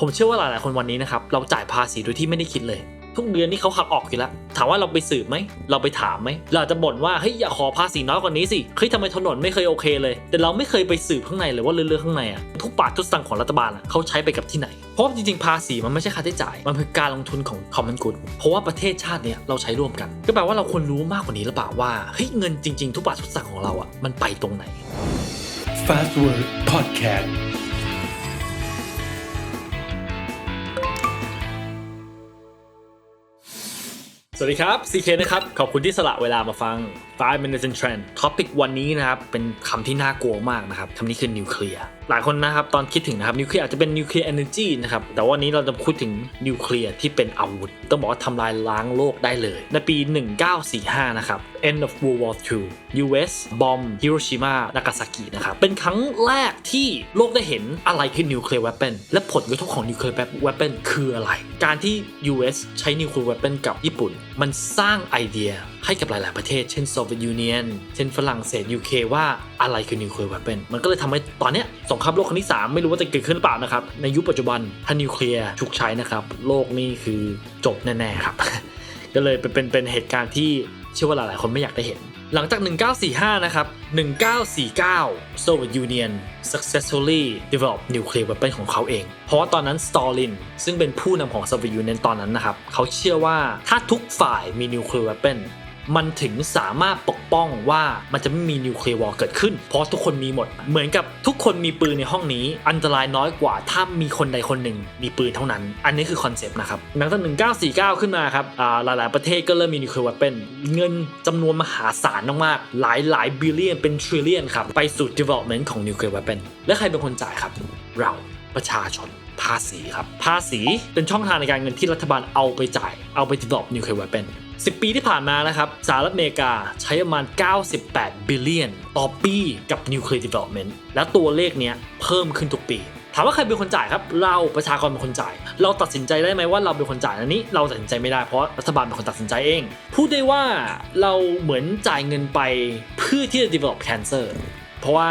ผมเชื่อว่าหลายๆคนวันนี้นะครับเราจ่ายภาษีโดยที่ไม่ได้คิดเลย ทุกเดือนนี่เขาหักออกอยู่แล้ว ถามว่าเราไปสืบไหม เราไปถามไหม เราจะบ่นว่าเฮ้ยอย่าขอภาษีน้อยกว่านี้สิเฮ้ยทำไมถนนไม่เคยโอเคเลย แต่เราไม่เคยไปสืบข้างในเลยว่าเรื่องข้างในอะทุกบาททุกสตางค์ของรัฐบาลอะเขาใช้ไปกับที่ไหน เพราะว่าจริงๆภาษีมันไม่ใช่ค่าใช้จ่าย มันคือการลงทุนของ common good เพราะว่าประเทศชาติเนี้ยเราใช้ร่วมกัน ก็แปลว่าเราควรรู้มากกว่านี้หรือเปล่าว่าเฮ้ยเงินจริง ๆ ทุกบาททุกสตางค์ของเราอะมันไปตรงไหน Fast Word Podcast สวัสดีครับ CK นะครับ ขอบคุณที่สละเวลามาฟัง 5 minutes in trend topic วันนี้นะครับ เป็นคำที่น่ากลัวมากนะครับคำนี้คือนิวเคลียร์ หลายคนนะครับ ตอนคิดถึงนะครับนิวเคลียร์อาจจะเป็นนิวเคลียร์ energy นะครับ แต่วันนี้เราจะพูดถึงนิวเคลียร์ที่เป็นอาวุธ ต้องบอกว่าทำลายล้างโลกได้เลย ในปี 1945 นะครับ end of World War II US bomb Hiroshima Nagasaki นะครับ เป็นครั้งแรกที่โลกได้เห็นอะไรคือนิวเคลียร์ weapon และผลกระทบของนิวเคลียร์ weapon คืออะไร การที่ US ใช้นิวเคลียร์เป็นกับญี่ปุ่น มันสร้างไอเดียให้กับหลาย ๆ ประเทศ เช่นโซเวียตยูเนียน เช่นฝรั่งเศส UK ว่าอะไรคือนิวเคลียร์เป็นมันก็เลยทำให้ตอนนี้สงครามโลกครั้งที่ 3 ไม่รู้ว่าจะเกิดขึ้นหรือเปล่านะครับ ในยุคปัจจุบันถ้านิวเคลียร์ถูกใช้นะครับ โลกนี่คือจบแน่ ๆ ครับ ก็เลยเป็นเป็นเหตุการณ์ที่ เชื่อว่าหลายๆคนไม่อยากได้เห็น หลังจาก 1945 นะครับ 1949 Soviet Union successfully develop nuclear weapon ของเขาเอง เพราะว่าตอนนั้นสตอลิน ซึ่งเป็นผู้นำของ Soviet Union ตอนนั้นนะครับ เขาเชื่อว่าถ้าทุกฝ่ายมี nuclear weapon มันถึงสามารถปกป้องว่ามันจะไม่มีนิวเคลียร์วอร์เกิดขึ้น เพราะทุกคนมีหมด เหมือนกับทุกคนมีปืนในห้องนี้ อันตรายน้อยกว่าถ้ามีคนใดคนหนึ่งมีปืนเท่านั้น อันนี้คือคอนเซปต์นะครับหลังจาก1949 ขึ้นมาครับหลายๆประเทศก็เริ่มมีนิวเคลียร์วอร์เป็นเงินจำนวนมหาศาลมากๆหลายหลายบิลเลียนเป็นทริลเลียนครับไปสู่ development ของนิวเคลียร์วอร์เป็นและใครเป็นคนจ่ายครับ เราประชาชนภาษีครับ ภาษีเป็นช่องทางในการเงินที่รัฐบาลเอาไปจ่าย เอาไป develop nuclear weapon 10 ปีที่ผ่านมานะครับสหรัฐอเมริกาใช้ประมาณ 98 บิลเลียนต่อปีกับ nuclear development และตัวเลขเนี้ยเพิ่มขึ้นทุกปีถามว่าใครเป็นคนจ่ายครับ เราประชากรเป็นคนจ่าย เราตัดสินใจได้ไหมว่าเราเป็นคนจ่ายอันนี้ เราตัดสินใจไม่ได้เพราะรัฐบาลเป็นคนตัดสินใจเอง พูดได้ว่าเราเหมือนจ่ายเงินไปเพื่อที่จะ develop cancer เพราะว่า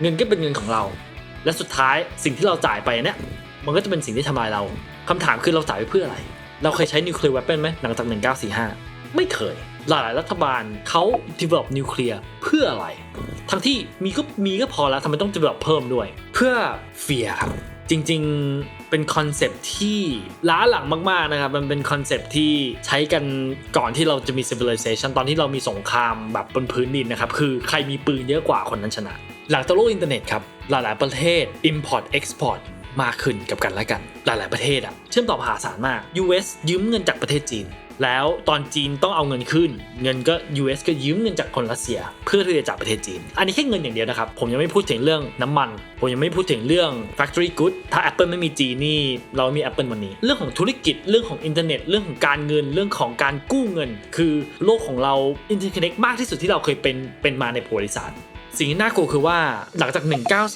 เงินก็เป็นเงินของเรา และสุดท้ายสิ่งที่เราจ่ายไปเนี่ยมันก็จะเป็นสิ่งที่ทำลายเราคำถามคือเราจ่ายไปเพื่ออะไร เราเคยใช้นิวเคลียร์ w e ป o n ไหมหลังจาก 1945 ไม่เคย หลายๆรัฐบาลเขา develop นิวเคลียร์เพื่ออะไร ทั้งที่มีก็มีก็พอแล้วทำไมต้อง develop เพิ่มด้วย เพื่อ fear ครับจริงๆ เป็นคอนเซปที่ล้าหลังมาก ๆ นะครับ มันเป็นคอนเซปที่ใช้กันก่อนที่เราจะมี civilization ตอนที่เรามีสงครามแบบบนพื้นดินนะครับ คือใครมีปืนเยอะกว่าคนนั้นชนะ หลังจากโลกอินเทอร์เน็ตครับ หลาย ๆ ประเทศ import export มากขึ้นกับกันและกัน หลาย ๆ ประเทศอะเชื่อมต่อมหาศาลมาก US ยืมเงินจากประเทศจีน แล้วตอนจีนต้องเอาเงินขึ้น เงินก็ US ก็ยืมเงินจากคนรัสเซีย เพื่อที่จะจากประเทศจีน อันนี้แค่เงินอย่างเดียวนะครับ ผมยังไม่พูดถึงเรื่องน้ำมัน ผมยังไม่พูดถึงเรื่อง factory good ถ้า Apple ไม่มีจีนนี่เราไม่มี Apple วันนี้ เรื่องของธุรกิจเรื่องของอินเทอร์เน็ตเรื่องของการเงินเรื่องของการกู้เงิน คือโลกของเรา interconnect มากที่สุดที่เราเคยเป็นเป็นมาในประวัติศาสตร์ สิ่งที่น่ากลัวคือว่าหลังจาก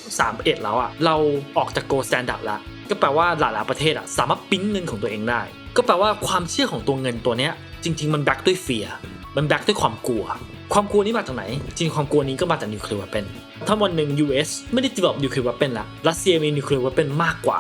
1931 แล้วอะเราออกจาก gold standard แล้วก็แปลว่าหลายๆประเทศอะสามารถปิ้นเงินของตัวเองได้ ก็แปลว่าความเชื่อของตัวเงินตัวเนี้ยจริง ๆ มันแบกด้วยเฟียมันแบกด้วยความกลัว ความกลัวนี้มาจากไหน จริงความกลัวนี้ก็มาจากนิวเคลียร์ว e ป o n ถ้าวันหนึ่ง US ไม่ได้ develop นิวเคลียร์ว e ป o n ละรัสเซียมีนิวเคลียร์ว e ป o n มากกว่า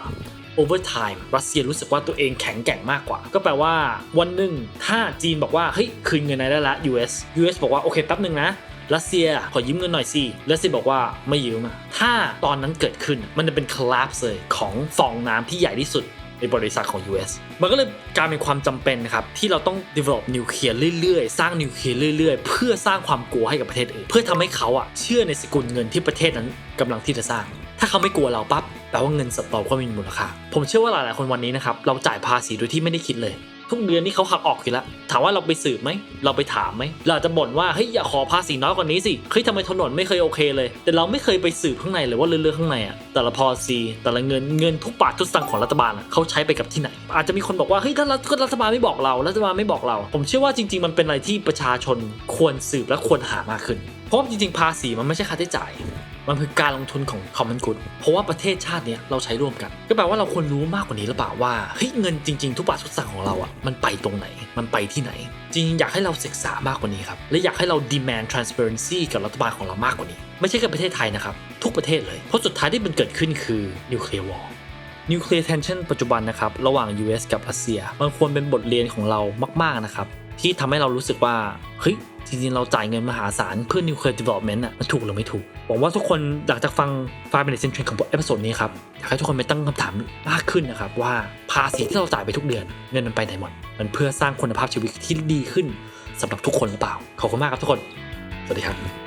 over time รัสเซียรู้สึกว่าตัวเองแข็งแกร่งมากกว่า ก็แปลว่าวันหนึ่งถ้าจีนบอกว่าเฮ้ยคืนเงินนายได้ละ US US บอกว่าโอเคแป๊บหนึ่งนะ รัสเซียขอยืมเงินหน่อยสิรัสเซียบอกว่าไม่ยืมอะถ้าตอนนั้นเกิดขึ้นมันจะเป็น collapse เลยของฟองน้ำที่ใหญ่ที่สุดในบริษัทของ US มันก็เลยกลายเป็นความจำเป็นนะครับที่เราต้อง develop นิวเคลียร์เรื่อยๆ สร้างนิวเคลียร์เรื่อยๆ เพื่อสร้างความกลัวให้กับประเทศอื่น เพื่อทำให้เขาอะเชื่อในสกุลเงินที่ประเทศนั้นกำลังที่จะสร้าง ถ้าเขาไม่กลัวเราปั๊บแปลว่าเงินสดเราก็มีมูลค่า ผมเชื่อว่าหลายๆคนวันนี้นะครับเราจ่ายภาษีโดยที่ไม่ได้คิดเลย ทุกเดือนนี่เขาหักออกอยู่แล้วถามว่าเราไปสืบไหมเราไปถามไหมเราจะบ่นว่าเฮ้ยอย่าขอภาษีน้อยกว่านี้สิเฮ้ยทำไมถนนไม่เคยโอเคเลย แต่เราไม่เคยไปสืบข้างในเลยว่าเรื่องข้างในอะแต่ละพอซีแต่ละเงินเงินทุกบาททุกสตางค์ของรัฐบาลเขาใช้ไปกับที่ไหน อาจจะมีคนบอกว่าเฮ้ยถ้ารัฐรัฐบาลไม่บอกเรารัฐบาลไม่บอกเรา ผมเชื่อว่าจริง ๆ มันเป็นอะไรที่ประชาชนควรสืบและควรหามากขึ้นเพราะจริงๆภาษีมันไม่ใช่ค่าใช้จ่าย มันคือการลงทุนของ common good เพราะว่าประเทศชาติเนี้ยเราใช้ร่วมกัน ก็แปลว่าเราควรรู้มากกว่านี้หรือเปล่าว่าเฮ้ยเงินจริง ๆ ทุกบาททุกสตางค์ของเราอะมันไปตรงไหน มันไปที่ไหน จริงๆอยากให้เราศึกษามากกว่านี้ครับ และอยากให้เรา demand transparency กับรัฐบาลของเรามากกว่านี้ ไม่ใช่แค่ประเทศไทยนะครับ ทุกประเทศเลย เพราะสุดท้ายที่มันเกิดขึ้นคือ nuclear war นิวเคลียร์เทนชันปัจจุบันนะครับระหว่าง US กับรัสเซีย มันควรเป็นบทเรียนของเรามากๆนะครับที่ทำให้เรารู้สึกว่าเฮ้ย จริงๆ เราจ่ายเงินมหาศาลเพื่อนิวเคลียร์ development อะมันถูกหรือไม่ถูกหวังว่าทุกคนหลังจากฟัง5 minutes in trend ของเอพิโซดนี้ครับอยากให้ทุกคนไปตั้งคำถามมากขึ้นนะครับว่าภาษีที่เราจ่ายไปทุกเดือนเงินมันไปไหนหมดมันเพื่อสร้างคุณภาพชีวิตที่ดีขึ้นสำหรับทุกคนหรือเปล่าขอบคุณมากครับทุกคน สวัสดีครับ